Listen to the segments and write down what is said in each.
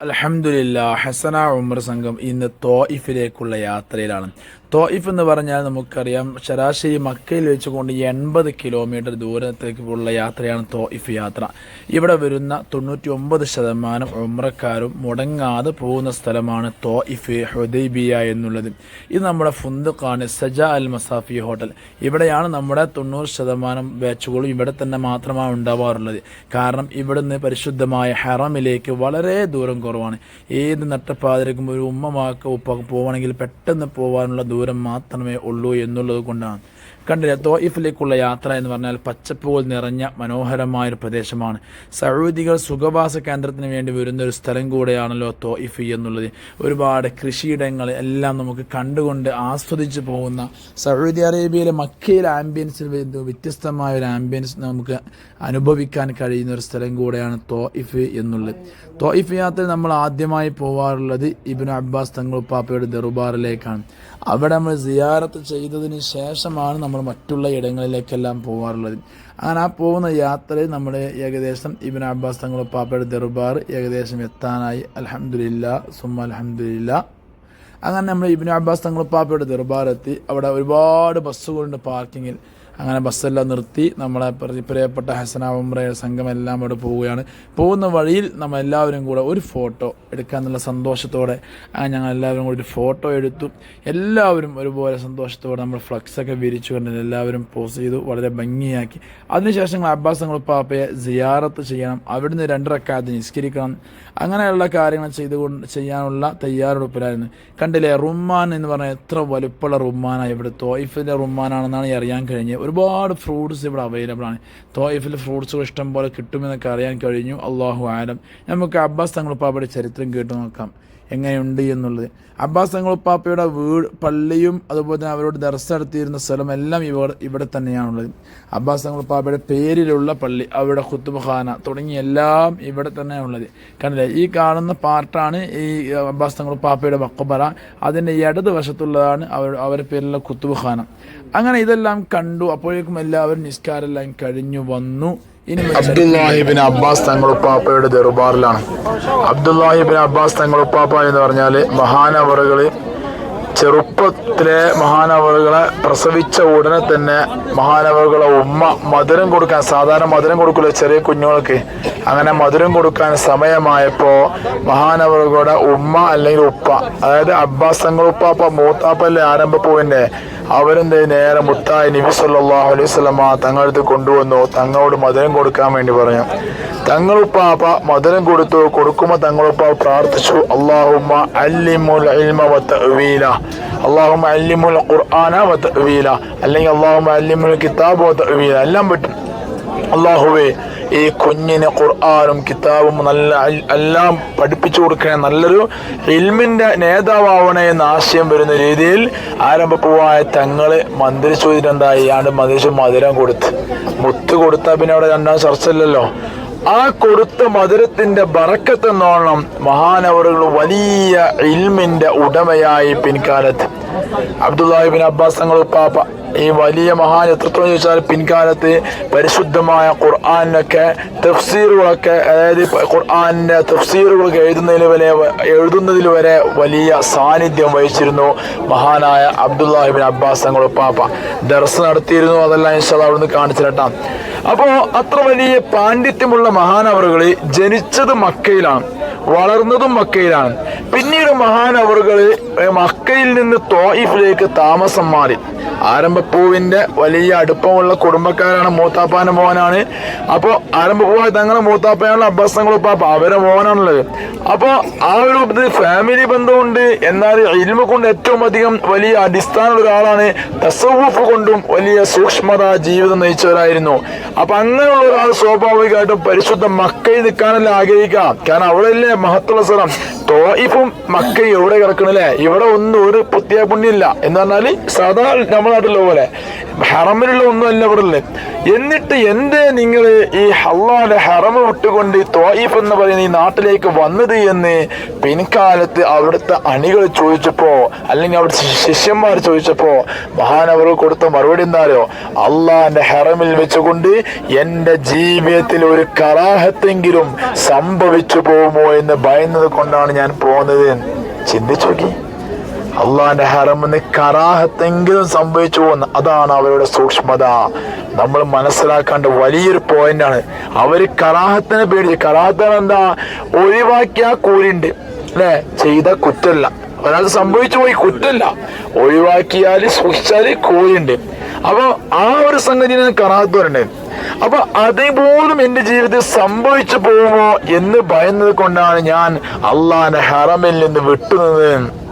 അലഹമുല്ല ഹസന ഉമർ സംഘം ഇന്ന് തോയിഫിലേക്കുള്ള യാത്രയിലാണ്. തോയിഫ് എന്ന് പറഞ്ഞാൽ നമുക്കറിയാം ശരാശരി മക്കയിൽ വെച്ചുകൊണ്ട് എൺപത് കിലോമീറ്റർ ദൂരത്തേക്കുള്ള യാത്രയാണ് തോയിഫ് യാത്ര. ഇവിടെ വരുന്ന തൊണ്ണൂറ്റി ഒമ്പത് ശതമാനം ഉമ്രക്കാരും മുടങ്ങാതെ പോകുന്ന സ്ഥലമാണ് തോയിഫ് ഹുദൈബിയ എന്നുള്ളത്. ഇത് നമ്മുടെ ഫുന്ദുഖാണ് സജ അൽ മസാഫി ഹോട്ടൽ. ഇവിടെയാണ് നമ്മുടെ തൊണ്ണൂറ് ശതമാനം ബാച്ചുകളും ഇവിടെ തന്നെ മാത്രമാണ് ഉണ്ടാവാറുള്ളത്. കാരണം ഇവിടുന്ന് പരിശുദ്ധമായ ഹറമിലേക്ക് വളരെ ദൂരം കുറവാണ്. ഏത് നട്ടപ്പാതിരക്കും ഒരു ഉമ്മമാക്ക് ഉപ്പ പോവണമെങ്കിൽ പെട്ടെന്ന് പോകാനുള്ള ദൂരം മാത്രമേ ഉള്ളൂ എന്നുള്ളത് കൊണ്ടാണ്. കണ്ടില്ലേ തോയിഫിലേക്കുള്ള യാത്ര എന്ന് പറഞ്ഞാൽ പച്ചപ്പുകൾ നിറഞ്ഞ മനോഹരമായ ഒരു പ്രദേശമാണ്. സൗദികൾ സുഖവാസ കേന്ദ്രത്തിന് വേണ്ടി വരുന്ന ഒരു സ്ഥലം കൂടെയാണല്ലോ തോയിഫ് എന്നുള്ളത്. ഒരുപാട് കൃഷിയിടങ്ങൾ എല്ലാം നമുക്ക് കണ്ടുകൊണ്ട് ആസ്വദിച്ച് പോകുന്ന സൗദി അറേബ്യയിലെ മക്കയിലെ ആംബിയൻസിൽ വ്യത്യസ്തമായ ഒരു ആംബിയൻസ് നമുക്ക് അനുഭവിക്കാൻ കഴിയുന്ന ഒരു സ്ഥലം കൂടെയാണ് തോയിഫ് എന്നുള്ളത്. തോയിഫ് യാത്ര നമ്മൾ ആദ്യമായി പോവാറുള്ളത് ഇബിൻ അബ്ബാസ് തങ്ങളുപ്പാപ്പയുടെ ദർബാറിലേക്കാണ്. അവിടെ നമ്മൾ സിയാറത്ത് ചെയ്തതിന് ശേഷമാണ് നമ്മൾ മറ്റുള്ള ഇടങ്ങളിലേക്കെല്ലാം പോകാറുള്ളത് അങ്ങനെ ആ പോകുന്ന യാത്രയിൽ നമ്മൾ ഏകദേശം ഇബിൻ അബ്ബാസ് തങ്ങളുപ്പാപ്പയുടെ ദർബാർ ഏകദേശം എത്താനായി. അലഹമുല്ല സുമ അലഹമുല്ല അങ്ങനെ നമ്മൾ ഇബിൻ അബ്ബാസ് തങ്ങളുപ്പാപ്പയുടെ ദർബാറെത്തി അവിടെ ഒരുപാട് ബസ്സുകളുണ്ട് പാർക്കിങ്ങിൽ. അങ്ങനെ ബസ്സെല്ലാം നിർത്തി നമ്മളെ പ്രിയപ്പെട്ട ഹസന സംഘം എല്ലാം അവിടെ പോവുകയാണ്. പോകുന്ന വഴിയിൽ നമ്മൾ എല്ലാവരും കൂടെ ഒരു ഫോട്ടോ എടുക്കാമെന്നുള്ള സന്തോഷത്തോടെ അങ്ങനെ ഞങ്ങൾ എല്ലാവരും കൂടി ഒരു ഫോട്ടോ എടുത്തു. എല്ലാവരും ഒരുപോലെ സന്തോഷത്തോടെ നമ്മൾ ഫ്ലക്സൊക്കെ വിരിച്ചു കൊണ്ട് എല്ലാവരും പോസ് ചെയ്തു വളരെ ഭംഗിയാക്കി. അതിനുശേഷം ഞങ്ങൾ അബ്ബാസ് തങ്ങൾ പാപ്പയെ സിയാറത്ത് ചെയ്യണം. അവിടുന്ന് രണ്ടരക്കാലത്ത് നിസ്കരിക്കണം. അങ്ങനെയുള്ള കാര്യങ്ങൾ ചെയ്തുകൊണ്ട് ചെയ്യാനുള്ള തയ്യാറെടുപ്പിലായിരുന്നു. കണ്ടില്ലേ റുമ്മാൻ എന്ന് പറഞ്ഞാൽ എത്ര വലുപ്പമുള്ള റുമ്മാനാണ്. ഇവിടെ തോയിഫിന്റെ റുമ്മാനാണെന്നാണ് അറിയാൻ കഴിഞ്ഞത്. ഒരുപാട് ഫ്രൂട്ട്സ് ഇവിടെ അവൈലബിൾ ആണ്. തോയിഫിൽ ഫ്രൂട്ട്സുകൾ ഇഷ്ടം പോലെ കിട്ടുമെന്നൊക്കെ അറിയാൻ കഴിഞ്ഞു. അള്ളാഹു ആലം. നമുക്ക് അബ്ബാസ് തങ്ങളിപ്പോൾ അവിടെ ചരിത്രം കേട്ടു നോക്കാം. എങ്ങനെയുണ്ട് എന്നുള്ളത്. അബ്ബാസ് തങ്ങളുപ്പാപ്പയുടെ വീട് പള്ളിയും അതുപോലെ തന്നെ അവരോട് ദർശ നടത്തിയിരുന്ന സ്ഥലം എല്ലാം ഇവിടെ ഇവിടെ തന്നെയാണുള്ളത്. അബ്ബാസ് തങ്ങളുപ്പാപ്പയുടെ പേരിലുള്ള പള്ളി അവരുടെ ഖുത്തുബഖാന തുടങ്ങി എല്ലാം ഇവിടെ തന്നെയാണുള്ളത്. കണ്ടില്ലേ? ഈ കാണുന്ന പാർട്ടാണ് ഈ അബ്ബാസ് തങ്ങളുപ്പാപ്പയുടെ മക്കബറ അതിന്റെ ഇടത് വശത്തുള്ളതാണ് അവർ അവരുടെ പേരിലുള്ള ഖുത്തുബഖാന അങ്ങനെ ഇതെല്ലാം കണ്ടു. അപ്പോഴേക്കും എല്ലാവരും നിസ്കാരെല്ലാം കഴിഞ്ഞു വന്നു. അബ്ദുല്ലാഹിബിൻ അബ്ബാസ് തങ്ങളുപ്പാപ്പയുടെ ദർബാറിലാണ്. അബ്ദുല്ലാഹിബിൻ അബ്ബാസ് തങ്ങളുപ്പാപ്പ എന്ന് പറഞ്ഞാൽ മഹാനവറുകൾ ചെറുപ്പത്തിലെ മഹാനവറുകളെ പ്രസവിച്ച ഉടനെ തന്നെ മഹാനവറുകളെ ഉമ്മ മധുരം കൊടുക്കാൻ സാധാരണ മധുരം കൊടുക്കില്ല ചെറിയ കുഞ്ഞുങ്ങൾക്ക്? അങ്ങനെ മധുരം കൊടുക്കാൻ സമയമായപ്പോ മഹാനവറുകളുടെ ഉമ്മ അല്ലെങ്കിൽ ഉപ്പ അതായത് അബ്ബാസ് തങ്ങളുപ്പാപ്പ മൂത്താപ്പല്ലേ ആരംഭപ്പൂവിന്റെ അവരെന്ത് നേരെ മുത്തായി നബി സല്ലാഹു അലൈഹി വസല്ലമ തങ്ങളടുത്ത് കൊണ്ടുവന്നു തങ്ങളോട് മധുരം കൊടുക്കാൻ വേണ്ടി പറഞ്ഞു. തങ്ങളുപ്പാപ്പ മധുരം കൊടുത്തു കൊടുക്കുമ്പോൾ തങ്ങളുപ്പാപ്പ പ്രാർത്ഥിച്ചു അള്ളാഹുമ്മ അല്ലിമുൽ അള്ളാഹുമ്മ അല്ലിമുൽ ഖുർആന വ തഅ്വീല. അല്ലെങ്കിൽ അള്ളാഹു അല്ലിമുൽ കിതാബ് വ തഅ്വീല. എല്ലാം പറ്റും. അള്ളാഹുവേ ഈ കുഞ്ഞിന് ഖുർആാനും കിതാബും നല്ല എല്ലാം പഠിപ്പിച്ചു കൊടുക്കണേ നല്ലൊരു ഇൽമിന്റെ നേതാവണേ എന്ന ആശയം വരുന്ന രീതിയിൽ ആരംഭപ്പൂവായ തങ്ങൾ മന്ത്രിച്ചു എന്തായി ആണ്ട് മന്ത്രിച്ചു മധുരം കൊടുത്ത്. മുത്ത് കൊടുത്താൽ പിന്നെ അവിടെ രണ്ടാം ചർച്ചയില്ലല്ലോ. ആ കൊടുത്ത മധുരത്തിന്റെ ബറക്കത്തെന്നോണം മഹാനവറുകൾ വലിയ ഇൽമിന്റെ ഉടമയായി പിൻകാലത്ത്. അബ്ദുല്ലാഹിബിൻ അബ്ബാസ് തങ്ങൾ പാപ്പ ഈ വലിയ എത്രത്തോളം ചോദിച്ചാൽ പിൻകാലത്ത് പരിശുദ്ധമായ ഖുർആാനൊക്കെ തഫ്സീറുകളൊക്കെ അതായത് ഖുർആാനിന്റെ തഫ്സീറുകളൊക്കെ എഴുതുന്നതിൽ വരെ എഴുതുന്നതിൽ വരെ വലിയ സാന്നിധ്യം വഹിച്ചിരുന്നു മഹാനായ അബ്ദുല്ലാഹിബിൻ അബ്ബാസ് തങ്ങൾ പാപ്പ ദർസ് നടത്തിയിരുന്നു അതെല്ലാം ഇൻഷാല്ല അവിടുന്ന് കാണിച്ചിരട്ടാം അപ്പോ അത്ര വലിയ പാണ്ഡിത്യമുള്ള മഹാനവറുകൾ ജനിച്ചത് മക്കയിലാണ്. വളർന്നതും മക്കയിലാണ്. പിന്നീട് മഹാനവറുകൾ മക്കയിൽ നിന്ന് തോയിഫിലേക്ക് താമസം മാറി. ആരംഭപ്പൂവിന്റെ വലിയ അടുപ്പമുള്ള കുടുംബക്കാരാണ് മൂത്താപ്പാന്റെ മോനാണ്. അപ്പോൾ ആരംഭപ്പൂവായി തങ്ങളെ മൂത്താപ്പയാണല്ലോ അബ്ബാസ് തങ്ങൾ ഉപ്പാപ്പ അവരെ മോനാണുള്ളത്. അപ്പോൾ ആ ഒരു ഫാമിലി ബന്ധമുണ്ട്. എന്നാൽ ഇൽമ കൊണ്ട് ഏറ്റവും അധികം വലിയ അടിസ്ഥാന ഒരാളാണ് തസവൂഫ് കൊണ്ടും വലിയ സൂക്ഷ്മത ജീവിതം നയിച്ചവരായിരുന്നു. അപ്പൊ അങ്ങനെയുള്ള ഒരാൾ സ്വാഭാവികമായിട്ടും പരിശുദ്ധ മക്കയിൽ നിൽക്കാനല്ല ആഗ്രഹിക്കാം കാരണം അവിടെ അല്ലേ മഹത്തുള്ള സ്ഥലം. തോയിപ്പും മക്കയും എവിടെ കിടക്കണല്ലേ? ഇവിടെ ഒന്നും ഒരു പ്രത്യേക പുണ്യമില്ല. എന്ന് പറഞ്ഞാൽ സാധാ നമ്മുടെ പോലെ. ഹറമിലുള്ള ഒന്നും അല്ല ഇവിടെ എന്നിട്ട് എന്തേ നിങ്ങൾ ഈ ഹള്ളാന്റെ ഹറമ വിട്ടുകൊണ്ട് തോയിഫ് എന്ന് പറയുന്ന ഈ നാട്ടിലേക്ക് വന്നത് എന്ന് പിൻകാലത്ത് അവിടുത്തെ അണികൾ ചോദിച്ചപ്പോ അല്ലെങ്കിൽ അവിടുത്തെ ശിഷ്യന്മാർ ചോദിച്ചപ്പോ മഹാനവർ കൊടുത്ത മറുപടി എന്താരോ അള്ളാന്റെ ഹറമിൽ വെച്ചുകൊണ്ട് എന്റെ ജീവിതത്തിൽ ഒരു കറാഹത്തെങ്കിലും സംഭവിച്ചു പോകുമോ എന്ന് ഭയന്നത് കൊണ്ടാണ് ഞാൻ പോകുന്നത് ചിന്തിച്ചു നോക്കി. അള്ളാന്റെ ഹറമിന് കറാഹത്തെങ്കിലും സംഭവിച്ചു പോകുന്ന അതാണ് അവരുടെ സൂക്ഷ്മത. നമ്മൾ മനസ്സിലാക്കേണ്ട വലിയൊരു പോയിന്റാണ് അവർ കറാഹത്തിനെ പേടിച്ച് കറാഹത്തിന് എന്താ ഒഴിവാക്കിയ കൂലിണ്ട് അല്ലെ? ചെയ്ത കുറ്റല്ല. ഒരാൾ സംഭവിച്ചു പോയി കുറ്റല്ല. ഒഴിവാക്കിയാൽ സൂക്ഷിച്ചാൽ കൂലിണ്ട് അപ്പൊ ആ ഒരു കറാഹത്ത് വരണ്ടത് അപ്പൊ അതേപോലും എന്റെ ജീവിതത്തിൽ സംഭവിച്ചു പോകുമോ എന്ന് ഭയന്നത് കൊണ്ടാണ് ഞാൻ അള്ളാന്റെ ഹറമിൽ നിന്ന് വിട്ടുനിന്നത്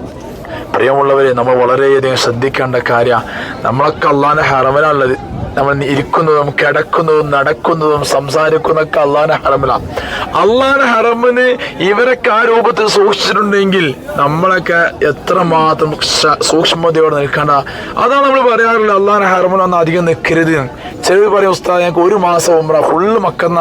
പ്രിയമുള്ളവരെ നമ്മൾ വളരെയധികം ശ്രദ്ധിക്കേണ്ട കാര്യം നമ്മളൊക്കെ അള്ളാന്റെ ഹറമിലാണുള്ളത്. നമ്മൾ ഇരിക്കുന്നതും കിടക്കുന്നതും നടക്കുന്നതും സംസാരിക്കുന്നതൊക്കെ അള്ളാന്റെ ഹറമിലാണ് അള്ളാന്റെ ഹറമിന് ഇവരൊക്കെ ആ രൂപത്തിൽ സൂക്ഷിച്ചിട്ടുണ്ടെങ്കിൽ നമ്മളൊക്കെ എത്രമാത്രം മാത്രം സൂക്ഷ്മതയോടെ നിൽക്കേണ്ട. അതാണ് നമ്മൾ പറയാറുള്ളത് അള്ളാന്റെ ഒന്നും അധികം നിൽക്കരുത്. ചെറിയ പറയും ഉസ്താദ് ഞങ്ങൾക്ക് ഒരു മാസം ഉമ്ര ഫുള്ള് മക്കന്ന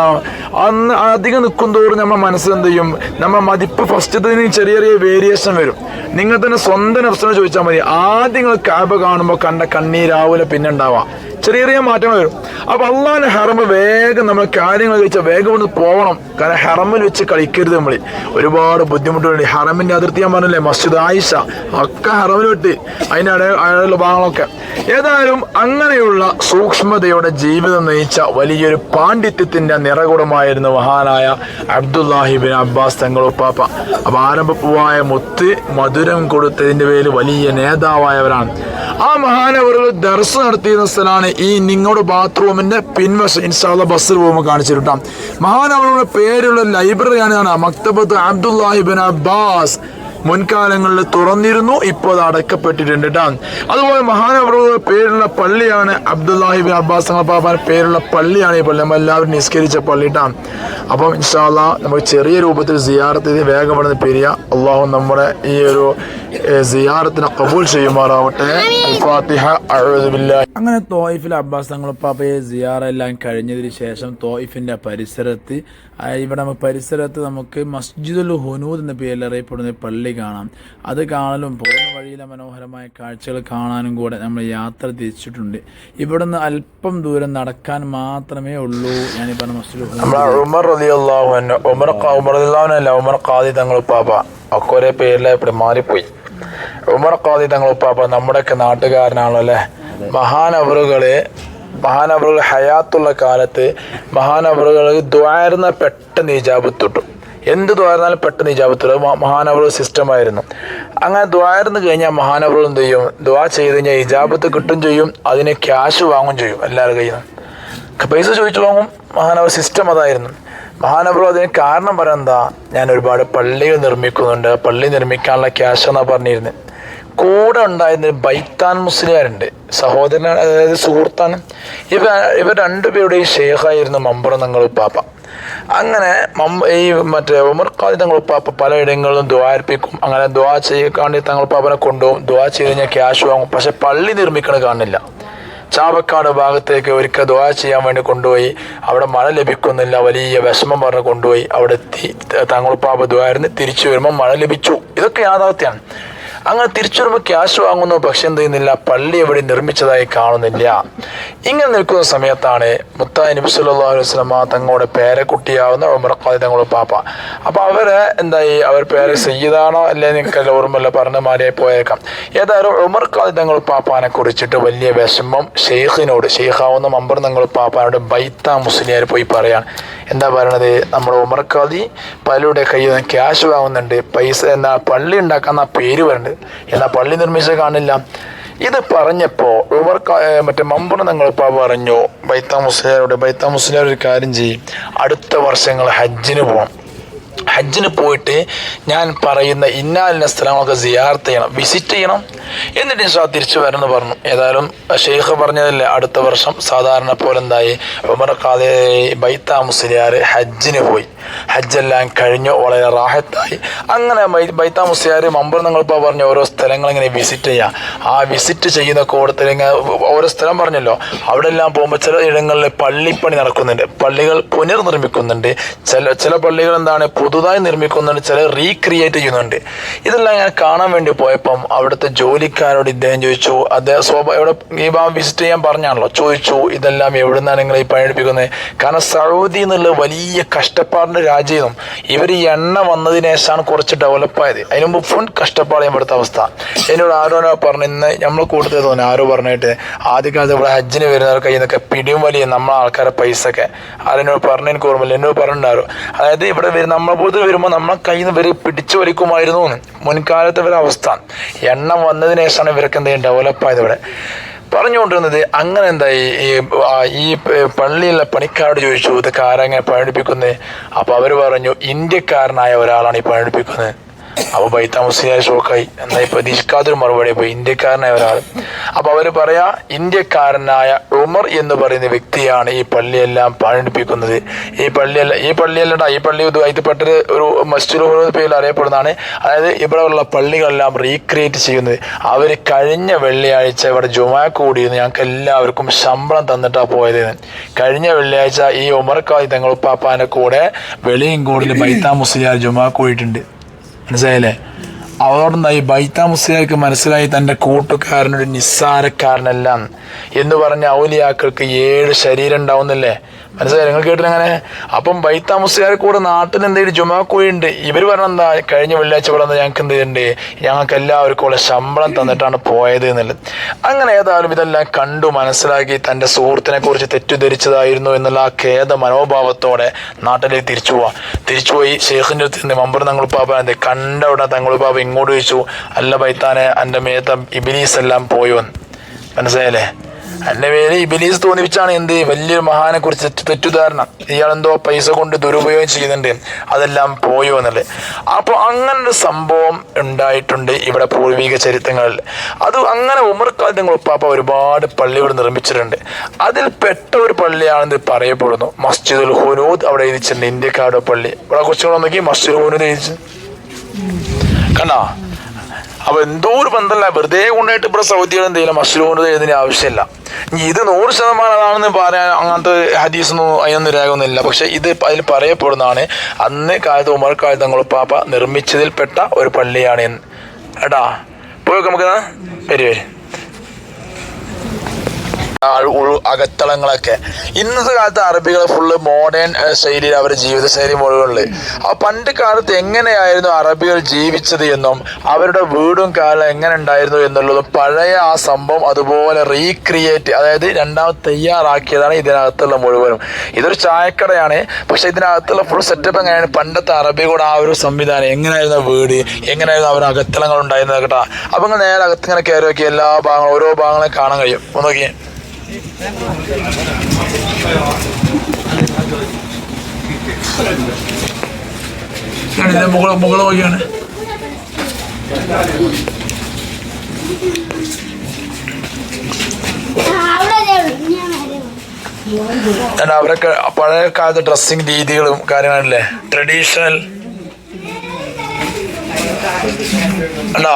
അന്ന് അധികം നിൽക്കും തോറും നമ്മുടെ മനസ്സിലെന്ത് ചെയ്യും നമ്മുടെ മതിപ്പ് ഫസ്റ്റത്തിന് ചെറിയ ചെറിയ വേരിയേഷൻ വരും. നിങ്ങൾ തന്നെ സ്വന്തം നഫ്സിനെ ചോദിച്ചാൽ മതി. ആദ്യം നിങ്ങൾ ക്യാബ് കാണുമ്പോൾ കണ്ട കണ്ണീരാവൂല പിന്നെ ഉണ്ടാവാം. ചെറിയ ചെറിയ മാറ്റങ്ങൾ വരും. അപ്പൊ അള്ളാന്റെ ഹറമ് വേഗം നമ്മൾ കാര്യങ്ങൾ കഴിച്ച വേഗം കൊണ്ട് പോകണം കാരണം ഹറമിൽ വെച്ച് കളിക്കരുത് നമ്മൾ ഒരുപാട് ബുദ്ധിമുട്ടുണ്ട് ഹറമിന്റെ അതിർത്തി ഞാൻ പറഞ്ഞില്ലേ? മസ്ജിദ് ആയിഷ. ഒക്കെ ഹറമിൽ വിട്ട്. അതിന്റെ അട അടയുള്ള ഭാഗങ്ങളൊക്കെ. ഏതായാലും അങ്ങനെയുള്ള സൂക്ഷ്മതയുടെ ജീവിതം നയിച്ച വലിയൊരു പാണ്ഡിത്യത്തിന്റെ നിറകുടമായിരുന്നു മഹാനായ അബ്ദുല്ലാഹിബിൻ അബ്ബാസ് തങ്ങൾ ഉപ്പാപ്പ. അപ്പൊ ആരംഭപ്പൂവായ മുത്ത് മധുരം കൊടുത്തതിന്റെ പേരിൽ വലിയ നേതാവായവരാണ്. ആ മഹാനവർ ദർശനം നടത്തിയിരുന്ന സ്ഥലമാണ് ഈ നിങ്ങളുടെ ബാത്റൂമിന്റെ പിൻവശം ഇൻഷാല്ല ബസ്സിൽ പോകുമ്പോൾ കാണിച്ചിട്ടാം മഹാനവളുടെ പേരുള്ള ലൈബ്രറിയാണ് കാണുക മക്തബത്ത് അബ്ദുല്ലാഹിബിൻ അബ്ബാസ്. മുൻകാലങ്ങളിൽ തുറന്നിരുന്നു ഇപ്പോൾ അത് അടക്കപ്പെട്ടിട്ടുണ്ട് കേട്ടോ അതുപോലെ മഹാനവറുടെ പേരുള്ള പള്ളിയാണ് അബ്ദുല്ലാഹിബിൻ അബ്ബാസ് പാപ്പാൻ പേരുള്ള പള്ളിയാണ് ഈ പള്ളി. നമ്മൾ എല്ലാവരും നിസ്കരിച്ച പള്ളി കേട്ടോ അപ്പം ഇൻഷാല്ല നമുക്ക് ചെറിയ രൂപത്തിൽ സിയാറത്ത് ചെയ്ത് വേഗം ഇവിടെ പിരിയ. അള്ളാഹു നമ്മുടെ ഈ ഒരു സിയാറത്തിനെ കബൂൽ ചെയ്യുമാറാവട്ടെ. അൽ-ഫാത്തിഹ അഊദു ബില്ലാഹി. അങ്ങനെ തോയിഫിൽ അബ്ബാസ് തങ്ങളുപ്പാപ്പയെ സിയാറ എല്ലാം കഴിഞ്ഞതിന് ശേഷം തോയിഫിന്റെ പരിസരത്ത് ഇവിടെ നമുക്ക് പരിസരത്ത് നമുക്ക് മസ്ജിദുൽ ഹുനൂദ് എന്ന പേരിൽ അറിയപ്പെടുന്ന ഒരു പള്ളി കാണാം. അത് കാണലും പോകുന്ന വഴിയിലെ മനോഹരമായ കാഴ്ചകൾ കാണാനും കൂടെ നമ്മൾ യാത്ര തിരിച്ചിട്ടുണ്ട്. ഇവിടെ നിന്ന് അല്പം ദൂരം നടക്കാൻ മാത്രമേ ഉള്ളൂ. ഞാൻ ഈ പറഞ്ഞ മസ്ജിദുൽ ഉമർ ഉമർ ഉമർ ഖാദി തങ്ങൾ പാപ്പ ഒക്കെ ഒരേ പേരിലെ മാറിപ്പോയി. ഉമർ ഖാദി തങ്ങൾ പാപ്പ നമ്മുടെയൊക്കെ നാട്ടുകാരനാണല്ലോ അല്ലേ? മഹാനവറുകൾ മഹാനവറുകൾ ഹയാത്തുള്ള കാലത്ത് മഹാനവറുകൾ ദ്വാരുന്ന പെട്ടെന്ന് ഇജാബത്ത് കിട്ടും എന്ത് ദ്വാരുന്നാലും പെട്ടെന്ന് ഇജാബത്ത് മഹാനവറോ സിസ്റ്റം ആയിരുന്നു. അങ്ങനെ ദ്വാരുന്ന് കഴിഞ്ഞാൽ മഹാനവറോ എന്ത് ചെയ്യും? ദ്വാ ചെയ്ത് കഴിഞ്ഞാൽ ഇജാബത്ത് കിട്ടും ചെയ്യും അതിന് ക്യാഷ് വാങ്ങും ചെയ്യും എല്ലാവരുടെ കയ്യിൽ നിന്ന് പൈസ ചോദിച്ചു വാങ്ങും മഹാനവർ സിസ്റ്റം അതായിരുന്നു. മഹാനവറോ അതിന് കാരണം പറയാൻ എന്താ ഞാൻ ഒരുപാട് പള്ളികൾ നിർമ്മിക്കുന്നുണ്ട് പള്ളി നിർമ്മിക്കാനുള്ള ക്യാഷ് എന്നാ പറഞ്ഞിരുന്നത് കൂടെ ഉണ്ടായിരുന്ന ബൈത്താൻ മുസ്ലിയാരുണ്ട് സഹോദരനാണ് അതായത് സുഹൃത്താണ്. ഇവ ഇവർ രണ്ടുപേരുടെയും ഷേഖായിരുന്നു മമ്പറ പാപ്പ അങ്ങനെ ഈ മറ്റേ ഉമർ ഖാദി തങ്ങൾ പാപ്പ പലയിടങ്ങളിലും ദ്വാരിപ്പിക്കും അങ്ങനെ ദ്വാ ചെയ്യേണ്ടി തങ്ങൾ പാപ്പനെ കൊണ്ടുപോകും. ദ്വാ ചെയ്ത് കഴിഞ്ഞാൽ ക്യാഷ് വാങ്ങും. പക്ഷെ പള്ളി നിർമ്മിക്കണ കാണില്ല. ചാവക്കാട് ഭാഗത്തേക്ക് ഒരിക്കൽ ദ്വാ ചെയ്യാൻ വേണ്ടി കൊണ്ടുപോയി. അവിടെ മഴ ലഭിക്കുന്നില്ല. വലിയ വിഷമം പറഞ്ഞ് കൊണ്ടുപോയി. അവിടെ എത്തി. തങ്ങളുപ്പാപ്പ ദ്വാരുന്ന് തിരിച്ചു വരുമ്പോൾ മഴ ലഭിച്ചു. ഇതൊക്കെ യാഥാർത്ഥ്യമാണ്. അങ്ങനെ തിരിച്ചു വരുമ്പോൾ ക്യാഷ് വാങ്ങുന്നു പക്ഷെ എന്ത് ചെയ്യുന്നില്ല പള്ളി എവിടെ നിർമ്മിച്ചതായി കാണുന്നില്ല. ഇങ്ങനെ നിൽക്കുന്ന സമയത്താണ് മുത്തായി നബി സല്ലല്ലാഹു അലൈഹി വസല്ലമ തങ്ങളുടെ പേരക്കുട്ടിയാവുന്ന ഉമർ ഖാദി തങ്ങളുടെ പാപ്പ. അപ്പൊ അവർ എന്തായി? അവർ പേര് സയ്യിദാണോ അല്ലെ നിങ്ങൾക്ക് ഓർമ്മല്ല പറഞ്ഞ മാറിയായി പോയേക്കാം. ഏതായാലും ഉമർ ഖാദി തങ്ങൾ പാപ്പാനെ കുറിച്ചിട്ട് വലിയ വിഷമം ഷെയ്ഖിനോട്. ഷെയ്ഖാവുന്ന മമ്പർ തങ്ങൾ പാപ്പാനോട് ബൈത്ത മുസ്ലിയാർ പോയി പറയാണ്. എന്താ പറയണത്? നമ്മുടെ ഉമർ ഖാദി പലരുടെ കയ്യിൽ നിന്ന് ക്യാഷ് വാങ്ങുന്നുണ്ട്. പൈസ എന്താ? പള്ളി ഉണ്ടാക്കാൻ പേര് വരുന്നുണ്ട് എന്നാൽ പള്ളി നിർമ്മിച്ച കാണില്ല. ഇത് പറഞ്ഞപ്പോൾ ഇവർ മറ്റേ മമ്പുണ നിങ്ങളിപ്പോൾ പറഞ്ഞു ബൈത്ത മുസ്ലിയാരോട് ബൈത്ത മുസ്ലിയാർ ഒരു കാര്യം ചെയ്യും. അടുത്ത വർഷങ്ങൾ ഹജ്ജിന് പോകണം ഹജ്ജിന് പോയിട്ട് ഞാൻ പറയുന്ന ഇന്നാലിന സ്ഥലങ്ങളൊക്കെ സിയാർത്ത് ചെയ്യണം വിസിറ്റ് ചെയ്യണം എന്നിട്ട് ഇൻഷാ തിരിച്ചു വരണമെന്ന് പറഞ്ഞു. ഏതായാലും ഷെയ്ഖ് പറഞ്ഞതല്ലേ അടുത്ത വർഷം സാധാരണ പോലെ എന്തായി? ഉമർ ബൈത്ത മുസ്ലിയാർ ഹജ്ജിന് പോയി. ഹജ്ജെല്ലാം കഴിഞ്ഞു വളരെ റാഹത്തായി. അങ്ങനെ ബൈത്ത മുസ്ലിയാർ മമ്പർ നിങ്ങളിപ്പോൾ പറഞ്ഞ ഓരോ സ്ഥലങ്ങൾ ഇങ്ങനെ വിസിറ്റ് ചെയ്യുക ആ വിസിറ്റ് ചെയ്യുന്ന കൂടത്തിൽ ഇങ്ങനെ ഓരോ സ്ഥലം പറഞ്ഞല്ലോ. അവിടെ എല്ലാം പോകുമ്പോൾ ചില ഇടങ്ങളിൽ പള്ളിപ്പണി നടക്കുന്നുണ്ട്. പള്ളികൾ പുനർനിർമ്മിക്കുന്നുണ്ട്. ചില ചില പള്ളികൾ എന്താണ് പുതുതായി നിർമ്മിക്കുന്നുണ്ട് ചില റീക്രിയേറ്റ് ചെയ്യുന്നുണ്ട്. ഇതെല്ലാം ഞാൻ കാണാൻ വേണ്ടി പോയപ്പം അവിടുത്തെ ജോലിക്കാരോട് ഇദ്ദേഹം ചോദിച്ചു അദ്ദേഹം സ്വാഭ ഇവിടെ ഈ ഭാഗം വിസിറ്റ് ചെയ്യാൻ പറഞ്ഞാണല്ലോ? ചോദിച്ചു ഇതെല്ലാം എവിടെ നിന്നാണ് നിങ്ങൾ ഈ പണിയെടുപ്പിക്കുന്നത്? കാരണം സൗദി എന്നുള്ള വലിയ കഷ്ടപ്പാടിന്റെ രാജ്യവും ഇവർ ഈ എണ്ണ വന്നതിന് ശേഷമാണ് കുറച്ച് ഡെവലപ്പായത് അതിന് മുമ്പ് ഫുൾ കഷ്ടപ്പാട് ഇവിടുത്തെ അവസ്ഥ. എന്നോട് ആരോ പറഞ്ഞു ഇന്ന് നമ്മൾ കൂടുതൽ തോന്നി. ആരോ പറഞ്ഞിട്ട് ആദ്യകാലത്ത് ഇവിടെ ഹജ്ജിന് വരുന്നവർക്ക് കയ്യിൽ പിടിയും വലിയ നമ്മളെ ആൾക്കാരെ പൈസ ഒക്കെ. ആരെന്നോട് പറഞ്ഞു എനിക്ക് ഓർമ്മയില്ല. എന്നോട് പറഞ്ഞിട്ടുണ്ടായിരുന്നു. അതായത് ഇവിടെ വരും പോലത്തെ വരുമ്പോൾ നമ്മളെ കയ്യിൽ നിന്ന് ഇവർ പിടിച്ചു വലിക്കുമായിരുന്നു മുൻകാലത്തെ ഒരു അവസ്ഥ. എണ്ണം വന്നതിന് ശേഷമാണ് ഇവരൊക്കെ ഡെവലപ്പ് ആയത് ഇവിടെ. പറഞ്ഞുകൊണ്ടിരുന്നത് അങ്ങനെ എന്തായി? ഈ ഈ പള്ളിയിലെ പണിക്കാരോട് ചോദിച്ചു ഇതൊക്കെ ആരെങ്ങനെ പണിയെടുപ്പിക്കുന്നത് അപ്പോൾ അവർ പറഞ്ഞു ഇന്ത്യക്കാരനായ ഒരാളാണ് ഈ പണിയെടുപ്പിക്കുന്നത്. അപ്പോൾ ബൈത്താമസിയായ ഷോക്കായി എന്നായി പ്രതീക്ഷിക്കാത്തൊരു മറുപടി. പോയി ഇന്ത്യക്കാരനായ ഒരാൾ. അപ്പോൾ അവർ പറയാ ഇന്ത്യക്കാരനായ ഉമർ എന്ന് പറയുന്ന വ്യക്തിയാണ് ഈ പള്ളിയെല്ലാം പണിപ്പിക്കുന്നത് ഈ പള്ളിയല്ല ഈ പള്ളിയല്ലടാ ഈ പള്ളി ഇത് ഒരു മസ്ജിദ് പേരിൽ അറിയപ്പെടുന്നതാണ്. അതായത് ഇവിടെയുള്ള പള്ളികളെല്ലാം റീക്രിയേറ്റ് ചെയ്യുന്നത്. അവർ കഴിഞ്ഞ വെള്ളിയാഴ്ച ഇവിടെ ജുമാ കൂടിയിരുന്നു. ഞങ്ങൾക്ക് എല്ലാവർക്കും ശമ്പളം തന്നിട്ടാണ് പോയത് കഴിഞ്ഞ വെള്ളിയാഴ്ച ഈ ഉമർക്കായി തങ്ങൾ പാപ്പാന്റെ കൂടെ വെളിയും കൂടുതൽ ബൈത്താ മുസ്ലിയാർ ജുമാ കൂടിയിട്ടുണ്ട്. മനസ്സിലായില്ലേ? അതോടൊന്ന് ഈ ബൈത്ത മുസ്ലിയാർക്ക് മനസ്സിലായി തന്റെ കൂട്ടുകാരനൊരു നിസ്സാരക്കാരനല്ല എന്ന് പറഞ്ഞ ഔലിയാക്കൾക്ക് ഏഴ് ശരീരം ഉണ്ടാവുന്നില്ലേ? മനസ്സിലായി നിങ്ങൾ കേട്ടില്ല അങ്ങനെ. അപ്പം ബൈത്താമസുകാരെ കൂടെ നാട്ടിൽ എന്തെങ്കിലും ജുമാക്കോയുണ്ട് ഇവർ പറഞ്ഞ എന്താ? കഴിഞ്ഞ വെള്ളിയാഴ്ച വന്ന് ഞങ്ങൾക്ക് എന്ത് ചെയ്തിട്ടുണ്ട് ഞങ്ങൾക്ക് എല്ലാവർക്കും ഉള്ള ശമ്പളം തന്നിട്ടാണ് പോയത് എന്നുള്ളത്. അങ്ങനെ ഏതായാലും ഇതെല്ലാം കണ്ടു മനസ്സിലാക്കി തന്റെ സുഹൃത്തിനെ കുറിച്ച് തെറ്റിദ്ധരിച്ചതായിരുന്നു എന്നുള്ള ആ ഖേദ മനോഭാവത്തോടെ നാട്ടിലേക്ക് തിരിച്ചു പോവാം. തിരിച്ചുപോയി ഷെയ്ഖിന്റെ അടുത്ത് മമ്പർ തങ്ങൾ പാപ്പ എന്ത് കണ്ട ഉടനെ തങ്ങൾ പാപ്പ ഇങ്ങോട്ട് ചോദിച്ചു അല്ല ബൈത്താനെ എന്റെ മേത്ത ഇബിനീസ് എല്ലാം പോയോ മനസ്സിലായല്ലേ? എന്റെ വേറെ ഇബിലീസ് തോന്നിപ്പിച്ചാണ് എന്ത്? വലിയൊരു മഹാനെ കുറിച്ച് തെറ്റ് തെറ്റുധാരണ ഇയാളെന്തോ പൈസ കൊണ്ട് ദുരുപയോഗം ചെയ്യുന്നുണ്ട്. അതെല്ലാം പോയോ എന്നുള്ളത്. അപ്പോൾ ഒരു സംഭവം ഉണ്ടായിട്ടുണ്ട് ഇവിടെ പൂർവിക ചരിത്രങ്ങളിൽ. അത് അങ്ങനെ ഉമർക്കാലത്ത് ഉപ്പാപ്പ ഒരുപാട് പള്ളികൾ നിർമ്മിച്ചിട്ടുണ്ട്. അതിൽ പെട്ട ഒരു പള്ളിയാണെന്ന് പറയപ്പെടുന്നു. മസ്ജിദുൽ ഹുനൂദ് അവിടെ എഴുതിച്ചിട്ടുണ്ട് ഇന്ത്യക്കാരുടെ പള്ളി. ഇവിടെ കുറച്ചുകൂടെ നോക്കി. മസ്ജിദുൽ ഹുനൂദ് എഴുതിച്ചു കണ്ടോ? അപ്പൊ എന്തോ ഒരു ബന്ധമല്ല. വെറുതെ കൊണ്ടായിട്ട് ഇവിടെ സൗദികൾ എന്തെങ്കിലും മസ്ജിദ് കൊണ്ട് എഴുതുന്ന ആവശ്യമില്ല. ഇത് നൂറ് ശതമാനം അതാണെന്ന് പറയാൻ അങ്ങനത്തെ ഹദീസൊന്നും അതിനൊന്നും രേഖയൊന്നുമില്ല. പക്ഷെ ഇത് അതിൽ പറയപ്പെടുന്നതാണ് അന്ന് കാലത്ത് ഉമർ കാലത്ത് തങ്ങളുടെ പാപ്പ നിർമ്മിച്ചതിൽപ്പെട്ട ഒരു പള്ളിയാണ് എടാ പോയി നമുക്ക് വരി വരി. ആ ഉൾ- അകത്തളങ്ങളൊക്കെ. ഇന്നത്തെ കാലത്ത് അറബികൾ ഫുള്ള് മോഡേൺ ശൈലിയിൽ അവരുടെ ജീവിതശൈലി മുഴുവനുള്ളത്. ആ പണ്ട് കാലത്ത് എങ്ങനെയായിരുന്നു അറബികൾ ജീവിച്ചത് എന്നും അവരുടെ വീടും കാലം എങ്ങനെ ഉണ്ടായിരുന്നു എന്നുള്ളതും പഴയ ആ സംഭവം അതുപോലെ റീക്രിയേറ്റ് അതായത് രണ്ടാമത് തയ്യാറാക്കിയതാണ് ഇതിനകത്തുള്ള മുഴുവനും. ഇതൊരു ചായക്കടയാണ് പക്ഷെ ഇതിനകത്തുള്ള ഫുൾ സെറ്റപ്പ് എങ്ങനെയാണ്? പണ്ടത്തെ അറബികളുടെ ആ ഒരു സംവിധാനം എങ്ങനെയായിരുന്നു വീട് എങ്ങനെയായിരുന്നു അവരുടെ അകത്തളങ്ങൾ ഉണ്ടായിരുന്നത് കേട്ടോ. അപ്പൊ നേരെ അകത്ത് ഇങ്ങനെ കയറി നോക്കി എല്ലാ ഭാഗങ്ങളും ഓരോ ഭാഗങ്ങളും കാണാൻ കഴിയും. നോക്കിയേ. ഇതിന്റെ മുകൾ മുകൾ വഴിയാണ്. അവരൊക്കെ പഴയ കാലത്ത് ഡ്രസ്സിങ് രീതികളും കാര്യങ്ങളല്ലേ? ട്രഡീഷണൽ അല്ലോ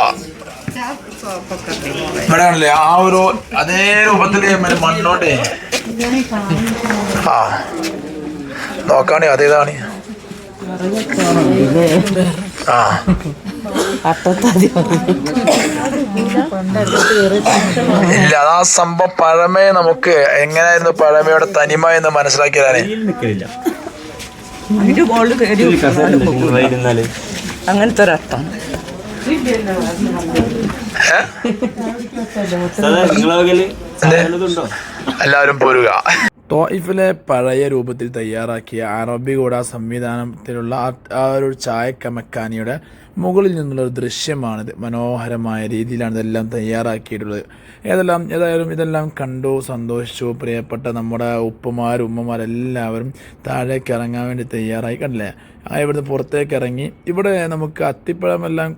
ഇവിടെ ആണല്ലേ ആ ഒരു അതേ രൂപത്തിൽ മണ്ണോട്ടെ. ആ. നോക്കാണേ അതേതാണ്. ആ. ഇല്ല അത് ആ സംഭവം പഴമയെ നമുക്ക് എങ്ങനെയായിരുന്നു പഴമയുടെ തനിമ എന്ന് മനസ്സിലാക്കിയതാണ്. ഇരുന്നാൽ അങ്ങനത്തെ ഒരർത്ഥം എല്ലാവരും പോരുക. തോയിഫിലെ പഴയ രൂപത്തിൽ തയ്യാറാക്കിയ അറബി കൂടാ സംവിധാനത്തിലുള്ള ആ- ആ ഒരു ചായക്ക മെക്കാനിയുടെ മുകളിൽ നിന്നുള്ള ഒരു ദൃശ്യമാണിത്. മനോഹരമായ രീതിയിലാണ് ഇതെല്ലാം തയ്യാറാക്കിയിട്ടുള്ളത്. ഏതെല്ലാം ഏതായാലും ഇതെല്ലാം കണ്ടു സന്തോഷിച്ചു പ്രിയപ്പെട്ട നമ്മുടെ ഉപ്പമാരും ഉമ്മമാരെല്ലാവരും താഴേക്ക് ഇറങ്ങാൻ വേണ്ടി തയ്യാറായി. കണ്ടില്ലേ? ആ ഇവിടുന്ന് പുറത്തേക്ക് ഇറങ്ങി. ഇവിടെ നമുക്ക് അത്തിപ്പഴമെല്ലാം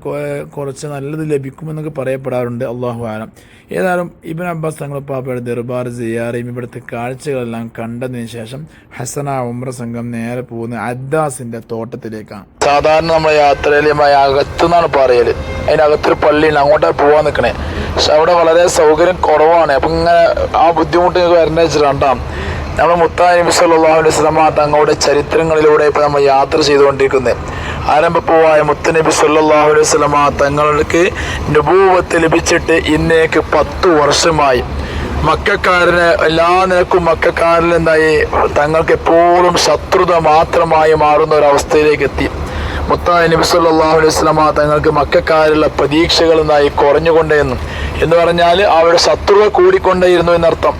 കുറച്ച് നല്ലത് ലഭിക്കുമെന്നൊക്കെ പറയപ്പെടാറുണ്ട്. അള്ളാഹു ആലം ഏതായാലും ഇബിൻ അബ്ബാസ് തങ്ങൾ പാപ്പയുടെ ദർബാർ ജിയാറിയും ഇവിടുത്തെ കാഴ്ചകളെല്ലാം കണ്ടതിന് ശേഷം ഹസന ഉമ്ര സംഘം നേരെ പോകുന്ന അദ്ദാസിന്റെ തോട്ടത്തിലേക്കാണ്. സാധാരണ നമ്മുടെ യാത്രയിൽ അകത്തുനിന്നാണ് അതിന്റെ അതിനകത്തൊരു പള്ളിയുണ്ട്. അങ്ങോട്ടാണ് പോകാൻ നിൽക്കണേ പക്ഷെ അവിടെ വളരെ സൗകര്യം കുറവാണ്. അപ്പം ഇങ്ങനെ ആ ബുദ്ധിമുട്ട് വരേണ്ട വെച്ചിട്ടാണ് നമ്മൾ മുത്താ നബി സല്ലല്ലാഹു അലൈഹി വസല്ലമ തങ്ങളുടെ ചരിത്രങ്ങളിലൂടെ ഇപ്പോൾ നമ്മൾ യാത്ര ചെയ്തുകൊണ്ടിരിക്കുന്നത് ആരംഭപ്പൂവായ മുത്തനബി സല്ലല്ലാഹു അലൈഹി വസല്ലമ തങ്ങൾക്ക് നുബൂവത്ത് ലഭിച്ചിട്ട് ഇന്നേക്ക് പത്ത് വർഷമായി. മക്കാരന് എല്ലാ നിലക്കും മക്കാരിൽ എന്തായി തങ്ങൾക്ക് എപ്പോഴും ശത്രുത മാത്രമായി മാറുന്ന ഒരു അവസ്ഥയിലേക്ക് എത്തി. മുത്തായ നബി സല്ലല്ലാഹു അലൈഹി വസല്ലമ തങ്ങൾക്ക് മക്കാരിലുള്ള പ്രതീക്ഷകൾ എന്തായി? കുറഞ്ഞുകൊണ്ടേന്നു എന്ന് പറഞ്ഞാൽ അവരുടെ ശത്രുത കൂടിക്കൊണ്ടേയിരുന്നു എന്നർത്ഥം.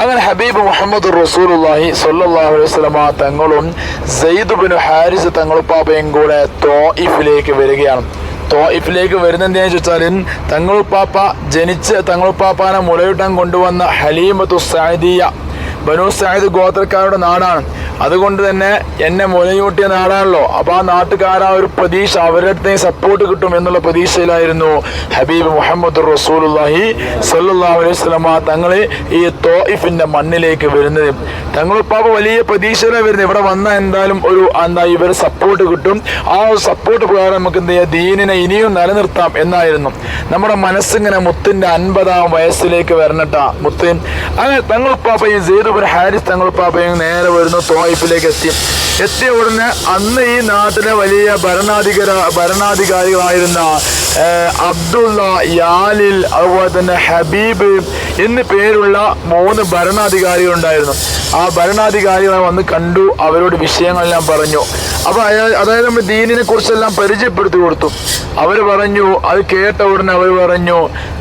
അങ്ങനെ ഹബീബ് മുഹമ്മദ് റസൂലുള്ളാഹി സല്ലാഹു അലൈഹി വസല്ലമ തങ്ങളും സെയ്ദ് ബിൻ ഹാരിസ് തങ്ങളുപ്പാപ്പയും കൂടെ തോയിഫിലേക്ക് വരികയാണ്. തോയിഫിലേക്ക് വരുന്നതെന്ന് ചോദിച്ചാൽ തങ്ങളുപ്പാപ്പ ജനിച്ച് തങ്ങളുപ്പാപ്പാനെ മുലയൂട്ടം കൊണ്ടുവന്ന ഹലീമത്തു സാദിയ ബനു സായിദ് ഗോത്രക്കാരുടെ നാടാണ്. അതുകൊണ്ട് തന്നെ എന്നെ മുലയൂട്ടിയ നാടാണല്ലോ. അപ്പോൾ ആ നാട്ടുകാരാ ഒരു പ്രതീക്ഷ. അവരുടെ സപ്പോർട്ട് കിട്ടും എന്നുള്ള പ്രതീക്ഷയിലായിരുന്നു ഹബീബ് മുഹമ്മദ് റസൂലുള്ളാഹി സല്ലല്ലാഹു അലൈഹി ഈ തോയിഫിന്റെ മണ്ണിലേക്ക് വരുന്നത്. തങ്ങളുപ്പാപ്പ വലിയ പ്രതീക്ഷയിലാണ് വരുന്നത്. ഇവിടെ വന്നാൽ എന്തായാലും ഒരു എന്താ ഇവർ സപ്പോർട്ട് കിട്ടും. ആ സപ്പോർട്ട് പ്രകാരം നമുക്ക് എന്ത് ചെയ്യാം? ദീനിനെ ഇനിയും നിലനിർത്താം എന്നായിരുന്നു. നമ്മുടെ മനസ്സിങ്ങനെ മുത്തിന്റെ അൻപതാം വയസ്സിലേക്ക് വരണട്ടാ മുത്തിൻ. അങ്ങനെ തങ്ങളിപ്പാപ്പയും സെയ്ദുബിൻ ഹാരിസ് തങ്ങളിപ്പാപ്പയും നേരെ വരുന്നു തോയിഫിലേക്ക് എത്തി. എത്തിയ ഉടനെ അന്ന് ഈ നാട്ടിലെ വലിയ ഭരണാധികാര ഭരണാധികാരികളായിരുന്ന അബ്ദുള്ള യാലിൽ അതുപോലെ തന്നെ ഹബീബ് എന്ന് പേരുള്ള മൂന്ന് ഭരണാധികാരികളുണ്ടായിരുന്നു. ആ ഭരണാധികാരികളെ വന്ന് കണ്ടു അവരോട് വിഷയങ്ങളെല്ലാം പറഞ്ഞു. അപ്പോൾ അയാൾ അതായത് നമ്മൾ ദീനിനെ കുറിച്ചെല്ലാം പരിചയപ്പെടുത്തി കൊടുത്തു. അവർ പറഞ്ഞു അത് കേട്ട ഉടനെ അവർ പറഞ്ഞു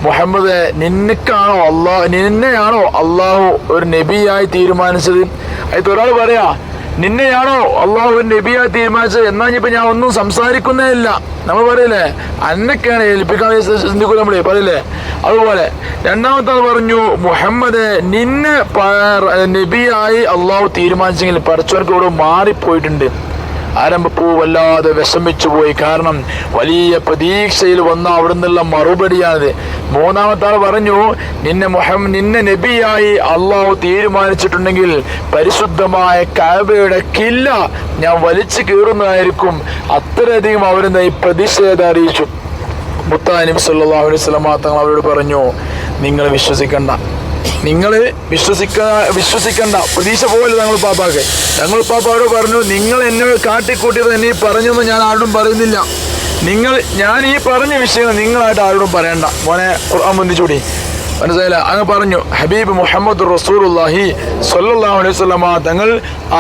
മുഹമ്മദ് നിനക്കാണോ അള്ളാഹ് നിന്നെയാണോ അള്ളാഹു ഒരു നബിയായി തീരുമാനിച്ചത്? അതിൽ ഒരാൾ പറയാ നിന്നെയാണോ അള്ളാഹു ഒരു നബിയായി തീരുമാനിച്ചത്? എന്നാ ഇപ്പൊ ഞാൻ ഒന്നും സംസാരിക്കുന്നേ ഇല്ല. നമ്മൾ പറയില്ലേ? അന്നൊക്കെയാണ് ഏൽപ്പിക്കാൻ ചിന്തിക്കൂ നമ്മളെ. പറയില്ലേ? അതുപോലെ രണ്ടാമത്തെ പറഞ്ഞു മുഹമ്മദ് നിന്നെ നബിയായി അള്ളാഹു തീരുമാനിച്ചെങ്കിൽ പഠിച്ചവർക്ക് ഇവിടെ മാറിപ്പോയിട്ടുണ്ട്. ആരംഭപ്പൂ വല്ലാതെ വിഷമിച്ചു പോയി. കാരണം വലിയ പ്രതീക്ഷയിൽ വന്ന അവിടെ നിന്നുള്ള മറുപടിയാണിത്. മൂന്നാമത്തെ ആൾ പറഞ്ഞു നിന്നെ മുഹം നിന്നെ നബിയായി അള്ളാഹു തീരുമാനിച്ചിട്ടുണ്ടെങ്കിൽ പരിശുദ്ധമായ കാബയുടെ കില്ല ഞാൻ വലിച്ചു കീറുന്നതായിരിക്കും. അത്രയധികം അവരെന്തായി പ്രതിഷേധം അറിയിച്ചു. മുത്താനിം സല്ലല്ലാഹു അലൈഹി തങ്ങൾ അവരോട് പറഞ്ഞു നിങ്ങൾ വിശ്വസിക്കണ്ട. നിങ്ങൾ വിശ്വസിക്ക വിശ്വസിക്കണ്ട. പ്രതീക്ഷ പോകല്ലോ ഞങ്ങൾ പാപ്പാക്ക്. ഞങ്ങൾ പാപ്പ അവരോട് പറഞ്ഞു നിങ്ങൾ എന്നെ കാട്ടിക്കൂട്ടിയത് എന്നെ പറഞ്ഞൊന്നും ഞാൻ ആരോടും പറയുന്നില്ല. നിങ്ങൾ ഞാൻ ഈ പറഞ്ഞ വിഷയങ്ങൾ നിങ്ങളായിട്ട് ആരോടും പറയണ്ട. മോനെ ഖുർആൻ ബന്ധിച്ചൂടി. മനസ്സിലായില്ല? അങ്ങ് പറഞ്ഞു ഹബീബ് മുഹമ്മദ് റസൂലുള്ളാഹി സ്വല്ലല്ലാഹു അലൈഹി തങ്ങൾ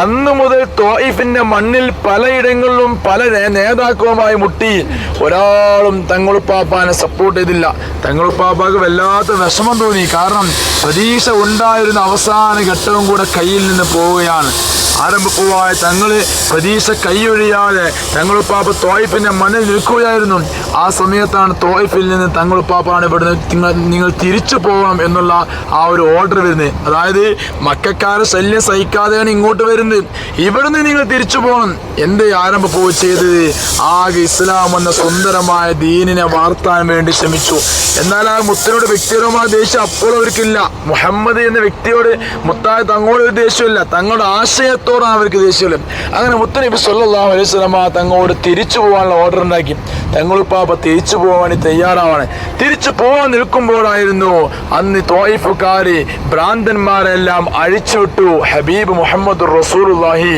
അന്ന് മുതൽ തോയിഫിന്റെ മണ്ണിൽ പലയിടങ്ങളിലും പല നേതാക്കളുമായി മുട്ടി ഒരാളും തങ്ങളുപ്പാപ്പാനെ സപ്പോർട്ട് ചെയ്തില്ല. തങ്ങളുപ്പാപ്പാക്ക് വല്ലാത്ത വിഷമം തോന്നി. കാരണം പ്രതീക്ഷ ഉണ്ടായിരുന്ന അവസാന ഘട്ടവും കൂടെ കയ്യിൽ നിന്ന് പോവുകയാണ്. ആരംഭപ്പൂവായ തങ്ങൾ പ്രതീക്ഷ കൈയൊഴിയാതെ തങ്ങളുപ്പാപ്പ തോയ്പിന്റെ മണ്ണിൽ നിൽക്കുകയായിരുന്നു. ആ സമയത്താണ് തോയ്പിൽ നിന്ന് തങ്ങളുപ്പാപ്പാണ് ഇവിടുന്ന് നിങ്ങൾ നിങ്ങൾ തിരിച്ചു പോകണം എന്നുള്ള ആ ഒരു ഓർഡർ വരുന്നത്. അതായത് മക്കാരെ ശല്യം സഹിക്കാതെയാണ് ഇങ്ങോട്ട് വരുന്നത്. ഇവിടുന്ന് നിങ്ങൾ തിരിച്ചു പോകണം. എന്ത് ആരംഭപ്പൂ ചെയ്തത്? ആകെ ഇസ്ലാം എന്ന സുന്ദരമായ ദീനിനെ വാർത്താൻ വേണ്ടി ശ്രമിച്ചു. എന്നാൽ ആ മുത്തനോട് വ്യക്തിപരമായ ദേഷ്യം അപ്പോൾ അവർക്കില്ല. മുഹമ്മദ് എന്ന വ്യക്തിയോട് മുത്തായ തങ്ങളോട് ഒരു ദേഷ്യമില്ല തങ്ങളുടെ ആശയത്തോടാണ് അവർക്ക് ദേഷ്യമില്ല അങ്ങനെ മുത്തനബി സല്ലല്ലാഹു അലൈഹി വസല്ലമ തങ്ങളോട് തിരിച്ചു പോകാനുള്ള ഓർഡർ ഉണ്ടാക്കി. തങ്ങളുപ്പാപ്പ തിരിച്ചു പോകാൻ തയ്യാറാവാണ്. തിരിച്ചു പോകാൻ നിൽക്കുമ്പോഴായിരുന്നു അന്ന് തോയിഫുകാരി ഭ്രാന്തന്മാരെല്ലാം അഴിച്ചുവിട്ടു ഹബീബ് മുഹമ്മദ് റസൂലുള്ളാഹി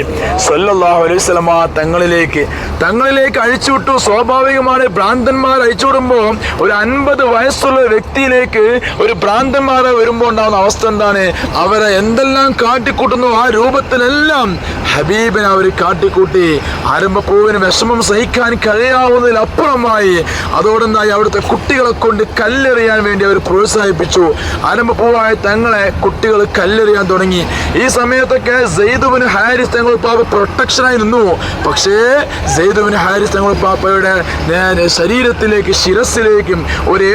സല്ലല്ലാഹു അലൈഹി വസല്ലമ തങ്ങളിലേക്ക്. തങ്ങളിലേക്ക് അഴിച്ചുവിട്ടു സ്വാഭാവികമാണ് ഭ്രാന്തന്മാർ അഴിച്ചുവിടുമ്പോൾ ഒരു അൻപത് വയസ്സുള്ള വ്യക്തിയിലേക്ക് ഒരു ഭ്രാന്തന്മാരെ വരുമ്പോൾ ഉണ്ടാകുന്ന അവസ്ഥ എന്താണ്? അവരെ എന്തെല്ലാം കാട്ടിക്കൂട്ടുന്നു? ആ രൂപത്തിലെല്ലാം എല്ലാം ഹബീബിനെ അവർ കാട്ടിക്കൂട്ടി. ആരംഭപ്പൂവിന് വിഷമം സഹിക്കാൻ കഴിയാവുന്നതിലപ്പുറമായി അതോടൊന്നായി അവിടുത്തെ കുട്ടികളെ കൊണ്ട് കല്ലെറിയാൻ വേണ്ടി അവർ പ്രോത്സാഹിപ്പിച്ചു. ആരംഭപ്പൂവായ തങ്ങളെ കുട്ടികൾ കല്ലെറിയാൻ തുടങ്ങി. ഈ സമയത്തൊക്കെ സെയ്ദുബിന് ഹാരിസ് തങ്ങൾ പാപ്പ പ്രൊട്ടക്ഷനായി നിന്നു. പക്ഷേ സെയ്ദുബിന് ഹാരിസ് തങ്ങൾ പാപ്പയുടെ ശരീരത്തിലേക്ക് ശിരസിലേക്കും ഒരു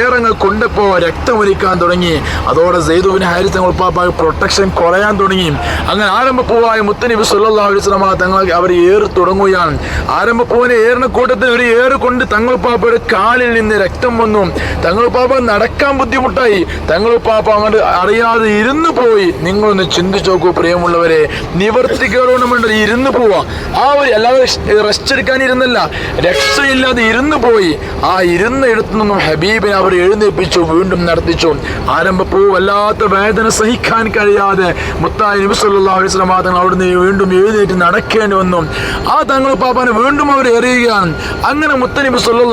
കൊണ്ടപ്പോ രക്തമൊലിക്കാൻ തുടങ്ങി. അതോടെ സെയ്ദുബിന് ഹാരിസ് തങ്ങൾ പാപ്പ പ്രൊട്ടക്ഷൻ കുറയാൻ തുടങ്ങി. അങ്ങനെ ആരംഭപ്പൂവായ മുത്തനബി അലൈഹി വസല്ലമ തങ്ങൾ അവർ ഏറ് തുടങ്ങുകയാണ്. ആരംഭപ്പൂവിനെ ഏറിന കൂട്ടത്തിൽ ഒരു ഏറ് കൊണ്ട് തങ്ങൾ പാപ്പയുടെ കാലിൽ നിന്ന് രക്തം വന്നു. തങ്ങൾ പാപ്പ നടക്കാൻ ബുദ്ധിമുട്ടായി. തങ്ങൾ പാപ്പ അങ്ങോട്ട് അറിയാതെ ഇരുന്നു പോയി. നിങ്ങളൊന്ന് ചിന്തിച്ചു നോക്കൂ പ്രിയമുള്ളവരെ നിവർത്തികളോട് നമ്മൾ ഇരുന്നു പോവാ. ആ ഒരു അല്ലാതെ റെസ്റ്റ് എടുക്കാൻ ഇരുന്നല്ല രക്ഷയില്ലാതെ ഇരുന്നു പോയി. ആ ഇരുന്ന ഇടത്തു നിന്നും ഹബീബിനെ അവർ എഴുന്നേൽപ്പിച്ചു വീണ്ടും നടത്തിച്ചു. ആരംഭപ്പൂ വല്ലാത്ത വേദന സഹിക്കാൻ കഴിയാതെ മുത്തായി നബി സല്ലല്ലാഹു അലൈഹി അവിടുന്ന് വീണ്ടും എഴുന്നേറ്റ് നടക്കേണ്ടി വന്നു. ആ തങ്ങൾ പാപ്പാനെ വീണ്ടും അവർ എറിയുകയാണ്. അങ്ങനെ മുത്തനബി വസല്ലം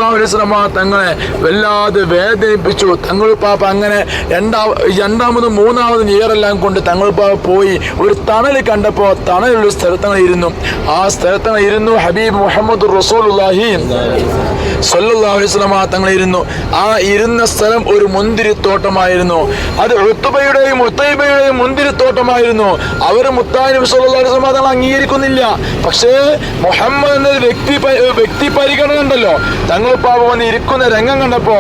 തങ്ങളെ വല്ലാതെ വേദനിപ്പിച്ചു. തങ്ങൾ പാപ്പ അങ്ങനെ രണ്ടാ രണ്ടാമതും മൂന്നാമതും ഇയറെല്ലാം കൊണ്ട് തങ്ങൾ പാപ്പ പോയി ഒരു തണൽ കണ്ടപ്പോൾ തണലുള്ള സ്ഥലത്തങ്ങൾ ഇരുന്നു ആ സ്ഥലത്തങ്ങൾ ഇരുന്നു ഹബീബ് മുഹമ്മദ് റസൂലുള്ളാഹി സല്ലല്ലാഹു അലൈഹി വസല്ലം തങ്ങൾ ഇരുന്നു ആ ഇരുന്ന സ്ഥലം ഒരു മുന്തിരിത്തോട്ടമായിരുന്നു. അത് ഉത്തുബയുടെയും മുത്തൈബയുടെയും മുന്തിരിത്തോട്ടമായിരുന്നു. അവർ മുത്താനും നബി അലൈഹി അംഗീകരിക്കുന്നില്ല. പക്ഷേ മുഹമ്മദ് എന്ന വ്യക്തി വ്യക്തി പരിഗണന ഉണ്ടല്ലോ. തങ്ങൾ പാപം വന്ന് ഇരിക്കുന്ന രംഗം കണ്ടപ്പോ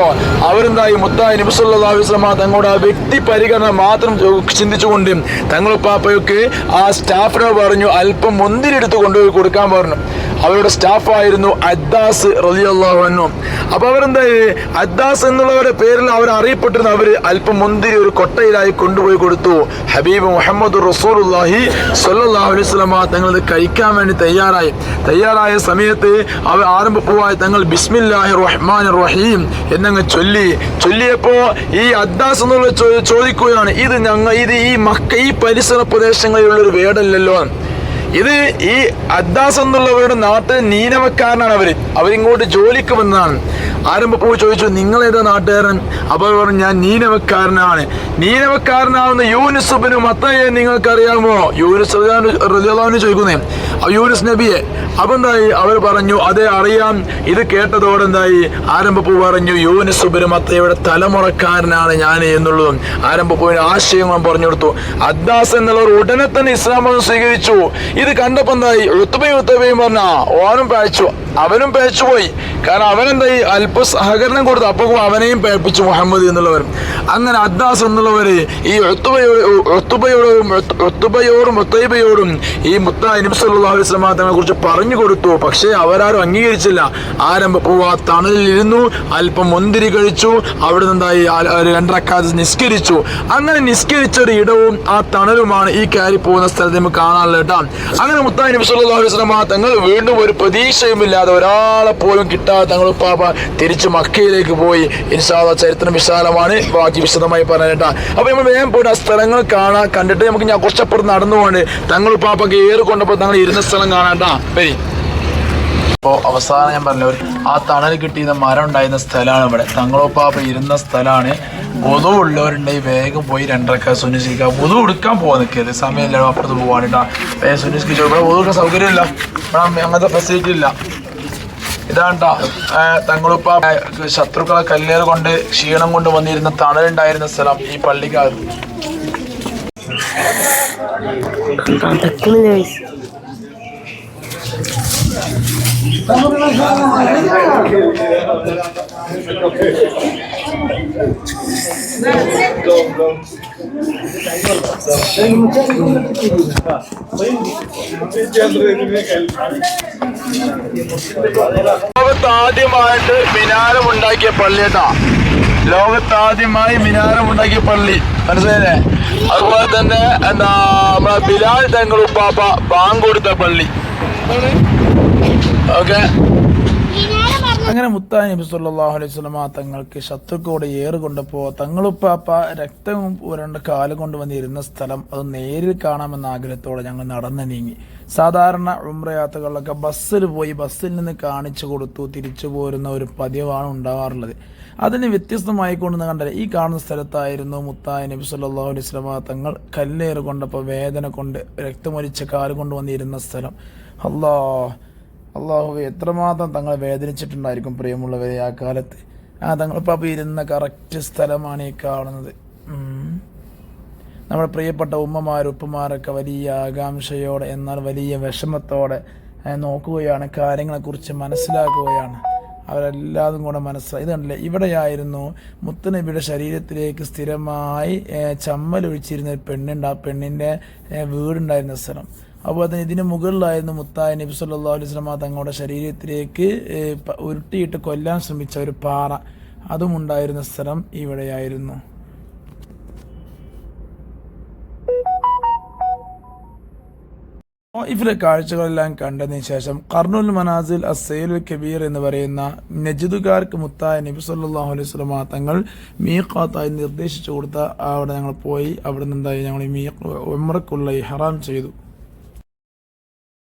അവരെന്തായി? മുത്തായി നബി സല്ലല്ലാഹു അലൈഹി വസല്ലം തങ്ങളുടെ ആ വ്യക്തി പരിഗണന മാത്രം ചിന്തിച്ചുകൊണ്ട് തങ്ങൾ പാപ്പയൊക്കെ ആ സ്റ്റാഫിനോട് പറഞ്ഞു അല്പം മുന്തിരി എടുത്ത് കൊണ്ടുപോയി കൊടുക്കാൻ പറഞ്ഞു. അവരുടെ സ്റ്റാഫായിരുന്നു അദ്ദാസ് റളിയല്ലാഹു അൻഹു. അപ്പൊ അവരെന്തായി? അദ്ദാസ് എന്നുള്ളവരുടെ പേരിൽ അവർ അറിയപ്പെട്ടിരുന്ന അവർ അല്പം മുന്തിരി ഒരു കൊട്ടയിലായി കൊണ്ടുപോയി കൊടുത്തു. ഹബീബ് മുഹമ്മദ് റസൂലുള്ളാഹി സല്ലാഹു അലൈഹി സ്വലമ തങ്ങൾ കഴിക്കാൻ വേണ്ടി തയ്യാറായി. തയ്യാറായ സമയത്ത് അവർ ആരംഭപ്പൂവായി തങ്ങൾ ബിസ്മില്ലാഹി റഹ്മാൻ റഹീം എന്നങ്ങ് ചൊല്ലി. ചൊല്ലിയപ്പോൾ ഈ അദ്ദാസ് എന്നുള്ള ചോദിക്കുകയാണ് ഇത് ഞങ്ങൾ ഇത് ഈ മക്ക ഈ പരിസര പ്രദേശങ്ങളിലുള്ള ഒരു വേടല്ലല്ലോ. ഇത് ഈ അദ്ദാസ് എന്നുള്ളവരുടെ നാട്ടിൽ നീനവക്കാരനാണ് അവർ. അവരിങ്ങോട്ട് ജോലിക്ക് വന്നതാണ്. പോയി ചോദിച്ചു നിങ്ങൾ ഏതാ നാട്ടുകാരൻ? അപ്പോൾ അവർ പറഞ്ഞു ഞാൻ നീനവക്കാരനാണ്. നീനവക്കാരനാവുന്ന യൂനുസുബിന് മത്തയെ നിങ്ങൾക്കറിയാമോ? യൂനുസ് റലിയാന്ന് ചോദിക്കുന്നേ. യൂനുസ് നബിയെ. അപ്പൊ എന്തായി? അവർ പറഞ്ഞു അതെ അറിയാം. ഇത് കേട്ടതോടെ എന്തായി? ആരംഭപ്പൂ പറഞ്ഞു യൂനുസുബിന് മത്തയുടെ തലമുറക്കാരനാണ് ഞാൻ എന്നുള്ളതും ആരംഭപ്പൂവിന് ആശയങ്ങളും പറഞ്ഞു കൊടുത്തു. അദ്ദാസ് എന്നുള്ളവർ ഉടനെ തന്നെ ഇസ്ലാം മതം സ്വീകരിച്ചു. ഇത് കണ്ടപ്പോ എന്തായി? ഉത്തുബയും ഉത്തബയും പറഞ്ഞ ഓനും പേച്ചു അവനും പേച്ചു പോയി. കാരണം അവനെന്തായി? അല്പ സഹകരണം കൊടുത്തു. അപ്പോൾ അവനെയും പേപ്പിച്ചു മുഹമ്മദ് എന്നുള്ളവർ. അങ്ങനെ അദ്ദാസ് എന്നുള്ളവര് ഈ ഒത്തുബയോടും ഒത്തുബയോടും ഒത്തൈബയോടും ഈ മുത്ത നബ്സല്ലാ അലൈഹി തങ്ങളെ കുറിച്ച് പറഞ്ഞു കൊടുത്തു. പക്ഷേ അവരാരും അംഗീകരിച്ചില്ല. ആരംഭ പോവാ തണലിൽ ഇരുന്നു അല്പം മുന്തിരി കഴിച്ചു. അവിടെ നിന്നായി രണ്ടക്കാലത്ത് നിസ്കരിച്ചു. അങ്ങനെ നിസ്കരിച്ച ഒരു ഇടവും ആ തണലുമാണ് ഈ കയറി പോകുന്ന സ്ഥലത്ത് നമുക്ക് കാണാനുള്ള കേട്ടാ. അങ്ങനെ മുത്താൻ നബി സല്ലല്ലാഹു അലൈഹി വസല്ലമ തങ്ങൾ വീണ്ടും ഒരു പ്രതീക്ഷയുമില്ലാതെ ഒരാളെ പോലും കിട്ടാതെ തങ്ങൾ പാപ്പ തിരിച്ച് മക്കയിലേക്ക് പോയി. ഇൻഷാല്ല ചരിത്രം വിശാലമാണ്. ബാക്കി വിശദമായി പറയാനേട്ടാ അപ്പൊ നമ്മൾ വേഗം പോയിട്ട് ആ സ്ഥലങ്ങൾ കാണാൻ കണ്ടിട്ട് നമുക്ക് ഞാൻ കുറച്ചപ്പുറത്ത് നടന്നു പോകണ്ട് തങ്ങൾ പാപ്പ കയറി കൊണ്ടപ്പോൾ തങ്ങൾ ഇരുന്ന സ്ഥലം കാണാട്ടാ വരി. അപ്പോൾ അവസാനം ഞാൻ പറഞ്ഞു ആ തണൽ കിട്ടിയ മരം ഉണ്ടായിരുന്ന സ്ഥലമാണ് ഇവിടെ. തങ്ങളോപ്പാപ്പ ഇരുന്ന സ്ഥലമാണ്. പൊതു ഉള്ളവരുണ്ടെങ്കിൽ വേഗം പോയി രണ്ടരക്ക സുനിശ്ചിക്കുക പൊതു എടുക്കാൻ പോകാൻ നിൽക്കരുത്. സമയമില്ല അപ്പുറത്ത് പോകാൻ കേട്ടാ വേഗം സുനിശ്ചിച്ചു ഇവിടെ പൊതു എടുക്കാൻ സൗകര്യമില്ല. ഇവിടെ അങ്ങനത്തെ ഫെസിലിറ്റി ഇല്ല. ഇതാണ്ടാ തങ്ങളുപ്പ ശത്രുക്കളെ കല്ലേറ് കൊണ്ട് ക്ഷീണം കൊണ്ട് വന്നിരുന്ന തണലുണ്ടായിരുന്ന സ്ഥലം ഈ പള്ളിക്കകത്ത്. ലോകത്ത് ആദ്യമായിട്ട് മിനാരം ഉണ്ടാക്കിയ പള്ളി കേട്ടാ ലോകത്ത് ആദ്യമായി മിനാരം ഉണ്ടാക്കിയ പള്ളി. മനസ്സിലായില്ലേ? അതുപോലെ തന്നെ എന്താ നമ്മളെ ബിലാൽ തങ്ങൾ ഉപ്പാപ്പ ബാങ്ക് കൊടുത്ത പള്ളി. ഓക്കെ അങ്ങനെ മുത്താൻ നബി സല്ലാഹു അലൈഹി വസല്ലമ തങ്ങൾക്ക് ശത്രുക്കൂടെ ഏറ് കൊണ്ടപ്പോൾ തങ്ങളുപ്പാപ്പ രക്തം രണ്ട് കാൽ കൊണ്ട് വന്നിരുന്ന സ്ഥലം അത് നേരിൽ കാണാമെന്ന ആഗ്രഹത്തോടെ ഞങ്ങൾ നടന്നു നീങ്ങി. സാധാരണ ഉമ്രയാത്രകളിലൊക്കെ ബസ്സിൽ പോയി ബസ്സിൽ നിന്ന് കാണിച്ചു കൊടുത്തു തിരിച്ചു പോരുന്ന ഒരു പതിവാണ് ഉണ്ടാവാറുള്ളത്. അതിന് വ്യത്യസ്തമായി കൊണ്ട് കണ്ടത് ഈ കാണുന്ന സ്ഥലത്തായിരുന്നു മുത്തായ നബി സല്ലാഹു അലൈഹി വസല്ലമ തങ്ങൾ കല്ലേറ് കൊണ്ടപ്പോൾ വേദന കൊണ്ട് രക്തമൊലിച്ച കാൽ കൊണ്ട് വന്നിരുന്ന സ്ഥലം. അല്ലാ അള്ളാഹു എത്രമാത്രം തങ്ങളെ വേദനിച്ചിട്ടുണ്ടായിരിക്കും പ്രിയമുള്ളവരെ ആ കാലത്ത്. ആ തങ്ങളിപ്പോൾ ഇരുന്ന കറക്റ്റ് സ്ഥലമാണ് ഈ കാണുന്നത്. നമ്മുടെ പ്രിയപ്പെട്ട ഉമ്മമാർ ഉപ്പമാരൊക്കെ വലിയ ആകാംക്ഷയോടെ എന്നാൽ വലിയ വിഷമത്തോടെ നോക്കുകയാണ് കാര്യങ്ങളെക്കുറിച്ച് മനസ്സിലാക്കുകയാണ്. അവരെല്ലാതും കൂടെ മനസ്സിലായി ഇത് കണ്ടില്ലേ? ഇവിടെയായിരുന്നു മുത്തനബിയുടെ ശരീരത്തിലേക്ക് സ്ഥിരമായി ചമ്മലൊഴിച്ചിരുന്ന ഒരു പെണ്ണുണ്ട്. ആ പെണ്ണിന്റെ വീടുണ്ടായിരുന്ന സ്ഥലം. അതുപോലെ തന്നെ ഇതിന് മുകളിലായിരുന്നു മുത്തായ നബി സല്ലാ അലൈഹി വസല്ലമ തങ്ങളുടെ ശരീരത്തിലേക്ക് ഉരുട്ടിയിട്ട് കൊല്ലാൻ ശ്രമിച്ച ഒരു പാറ. അതും ഉണ്ടായിരുന്ന സ്ഥലം ഇവിടെയായിരുന്നു. ഇഫിലെ കാഴ്ചകളെല്ലാം കണ്ടതിന് ശേഷം കർണുൽ മനാസിൽ അസൈൽ കബീർ എന്ന് പറയുന്ന നജിദുകാർക്ക് മുത്തായ നബി സല്ലല്ലാഹു അലൈഹി സ്വലമ തങ്ങൾ മീഖാത്തായി നിർദ്ദേശിച്ചു കൊടുത്ത അവിടെ ഞങ്ങൾ പോയി. അവിടെ നിന്നുണ്ടായി ഞങ്ങൾ ഈ മീ ഉമ്രക്കുള്ള ഹറാം ചെയ്തു.